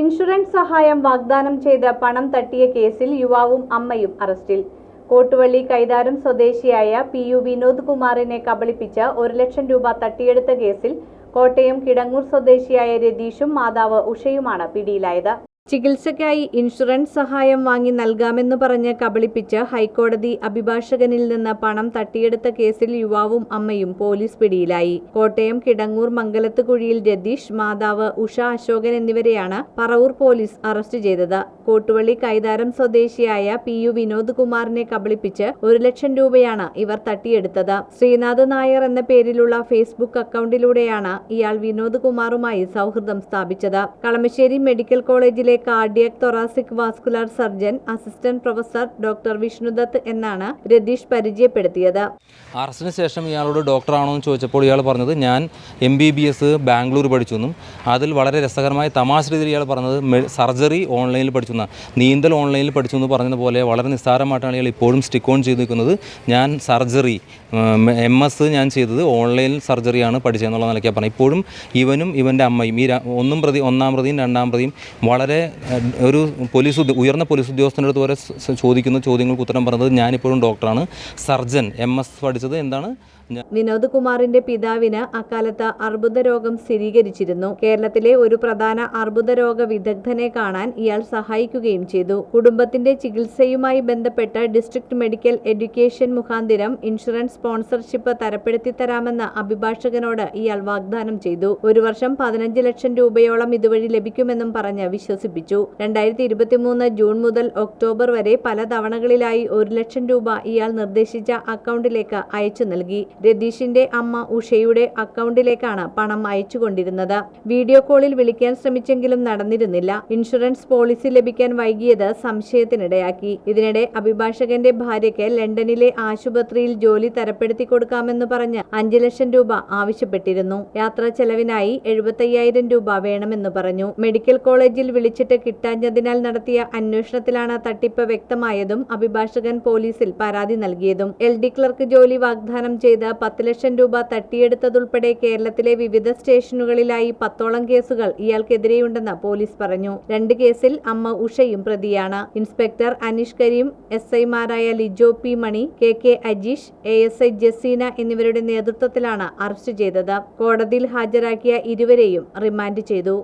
Insurance സഹായം വാഗ്ദാനം ചെയ്ത് പണം തട്ടിയ കേസിൽ യുവാവും അമ്മയും അറസ്റ്റിൽ. കോട്ടുവള്ളി കൈതാരം സ്വദേശിയായ പി യു വിനോദ് കുമാറിനെ കബളിപ്പിച്ച് ഒരു ലക്ഷം രൂപ തട്ടിയെടുത്ത കേസിൽ കോട്ടയം കിടങ്ങൂർ സ്വദേശിയായ രതീഷും മാതാവ് ഉഷയുമാണ് പിടിയിലായത്. ചികിത്സയ്ക്കായി ഇൻഷുറൻസ് സഹായം വാങ്ങി നൽകാമെന്ന് പറഞ്ഞ് കബളിപ്പിച്ച് ഹൈക്കോടതി അഭിഭാഷകനിൽ നിന്ന് പണം തട്ടിയെടുത്ത കേസിൽ യുവാവും അമ്മയും പോലീസ് പിടിയിലായി. കോട്ടയം കിടങ്ങൂർ മംഗലത്ത് കുഴിയിൽ രതീഷ് മാതാവ് ഉഷ അശോകൻ എന്നിവരെയാണ് പറവൂർ പോലീസ് അറസ്റ്റ് ചെയ്തത്. കോട്ടുവള്ളി കൈതാരം സ്വദേശിയായ പി യു വിനോദ് കുമാറിനെ കബളിപ്പിച്ച് ഒരു ലക്ഷം രൂപയാണ് ഇവർ തട്ടിയെടുത്തത്. ശ്രീനാഥ് നായർ എന്ന പേരിലുള്ള ഫേസ്ബുക്ക് അക്കൗണ്ടിലൂടെയാണ് ഇയാൾ വിനോദ് കുമാറുമായി സൗഹൃദം സ്ഥാപിച്ചത്. കളമശ്ശേരി മെഡിക്കൽ കോളേജിലെ cardiac thoracic vascular surgeon assistant professor doctor Vishnudath എന്നാണ് രതീഷ് പരിചയപ്പെടുത്തിയത്. അറസ്റ്റിന് ശേഷം ഇയാളോട് ഡോക്ടറാണോ എന്ന് ചോദിച്ചപ്പോൾ ഇയാൾ പറഞ്ഞത് ഞാൻ M B B S Bangalore പഠിച്ചു എന്നും അതിൽ വളരെ രസകരമായ തമാശ രീതിയിൽ ഇയാൾ പറഞ്ഞത് സർജറി ഓൺലൈനിൽ പഠിച്ചു എന്നാണ് നീന്തൽ ഓൺലൈനിൽ പഠിച്ചു എന്ന് പറഞ്ഞതുപോലെ വളരെ നിസ്സാരമായിട്ടാണ് ഇയാൾ ഇപ്പോഴും സ്റ്റിക്ക് ഓൺ ചെയ്ത് നിൽക്കുന്നത്. ഞാൻ സർജറി എം എസ് ഞാൻ ചെയ്തത് ഓൺലൈൻ സർജറിയാണ് പഠിച്ചതെന്നുള്ള നിലയ്ക്കാണ് പറഞ്ഞത്. ഇപ്പോഴും ഇവനും ഇവന്റെ അമ്മയും ഈ ഒന്നും പ്രതി ഒന്നാം പ്രതിയും രണ്ടാം പ്രതിയും വളരെ ഒരു പോലീസ് ഉയർന്ന പോലീസ് ഉദ്യോഗസ്ഥന്റെ അടുത്ത് വരെ ചോദിക്കുന്ന ചോദ്യങ്ങൾക്ക് ഉത്തരം പറഞ്ഞത് ഞാനിപ്പോഴും ഡോക്ടറാണ്. സർജൻ എം എസ് പഠിച്ചത് എന്താണ്? വിനോദ് കുമാറിന്റെ പിതാവിന് അക്കാലത്ത് അർബുദ രോഗം സ്ഥിരീകരിച്ചിരുന്നു. കേരളത്തിലെ ഒരു പ്രധാന അർബുദ രോഗ വിദഗ്ധനെ കാണാൻ ഇയാൾ സഹായിക്കുകയും ചെയ്തു. കുടുംബത്തിന്റെ ചികിത്സയുമായി ബന്ധപ്പെട്ട് ഡിസ്ട്രിക്ട് മെഡിക്കൽ എഡ്യൂക്കേഷൻ മുഖാന്തിരം ഇൻഷുറൻസ് സ്പോൺസർഷിപ്പ് തരപ്പെടുത്തി തരാമെന്ന് അഭിഭാഷകനോട് ഇയാൾ വാഗ്ദാനം ചെയ്തു. ഒരു വർഷം പതിനഞ്ച് ലക്ഷം രൂപയോളം ഇതുവഴി ലഭിക്കുമെന്നും പറഞ്ഞ് വിശ്വസിപ്പിച്ചു. രണ്ടായിരത്തി ഇരുപത്തിമൂന്ന് ജൂൺ മുതൽ ഒക്ടോബർ വരെ പല തവണകളിലായി ഒരു ലക്ഷം രൂപ ഇയാൾ നിർദ്ദേശിച്ച അക്കൗണ്ടിലേക്ക് അയച്ചു നൽകി. രതീഷിന്റെ അമ്മ ഉഷയുടെ അക്കൗണ്ടിലേക്കാണ് പണം അയച്ചുകൊണ്ടിരുന്നത്. വീഡിയോ കോളിൽ വിളിക്കാൻ ശ്രമിച്ചെങ്കിലും നടന്നിരുന്നില്ല. ഇൻഷുറൻസ് പോളിസി ലഭിക്കാൻ വൈകിയത് സംശയത്തിനിടയാക്കി. ഇതിനിടെ അഭിഭാഷകന്റെ ഭാര്യയ്ക്ക് ലണ്ടനിലെ ആശുപത്രിയിൽ ജോലി തരപ്പെടുത്തി കൊടുക്കാമെന്ന് പറഞ്ഞ് അഞ്ചു ലക്ഷം രൂപ ആവശ്യപ്പെട്ടിരുന്നു. യാത്രാ ചെലവിനായി എഴുപത്തയ്യായിരം രൂപ വേണമെന്ന് പറഞ്ഞു. മെഡിക്കൽ കോളേജിൽ വിളിച്ചിട്ട് കിട്ടാഞ്ഞതിനാൽ നടത്തിയ അന്വേഷണത്തിലാണ് തട്ടിപ്പ് വ്യക്തമായതും അഭിഭാഷകൻ പോലീസിൽ പരാതി നൽകിയതും. എൽ ഡി ക്ലർക്ക് ജോലി വാഗ്ദാനം ചെയ്ത് പത്ത് ലക്ഷം രൂപ തട്ടിയെടുത്തതുൾപ്പെടെ കേരളത്തിലെ വിവിധ സ്റ്റേഷനുകളിലായി പത്തോളം കേസുകൾ ഇയാൾക്കെതിരെയുണ്ടെന്ന് പോലീസ് പറഞ്ഞു. രണ്ട് കേസിൽ അമ്മ ഉഷയും പ്രതിയാണ്. ഇൻസ്പെക്ടർ അനീഷ് കരീം എസ് ഐമാരായ Lijo P Mani K K Ajeesh A S I Jaseena എന്നിവരുടെ നേതൃത്വത്തിലാണ് അറസ്റ്റ് ചെയ്തത്. കോടതിയിൽ ഹാജരാക്കിയ ഇരുവരെയും റിമാൻഡ് ചെയ്തു.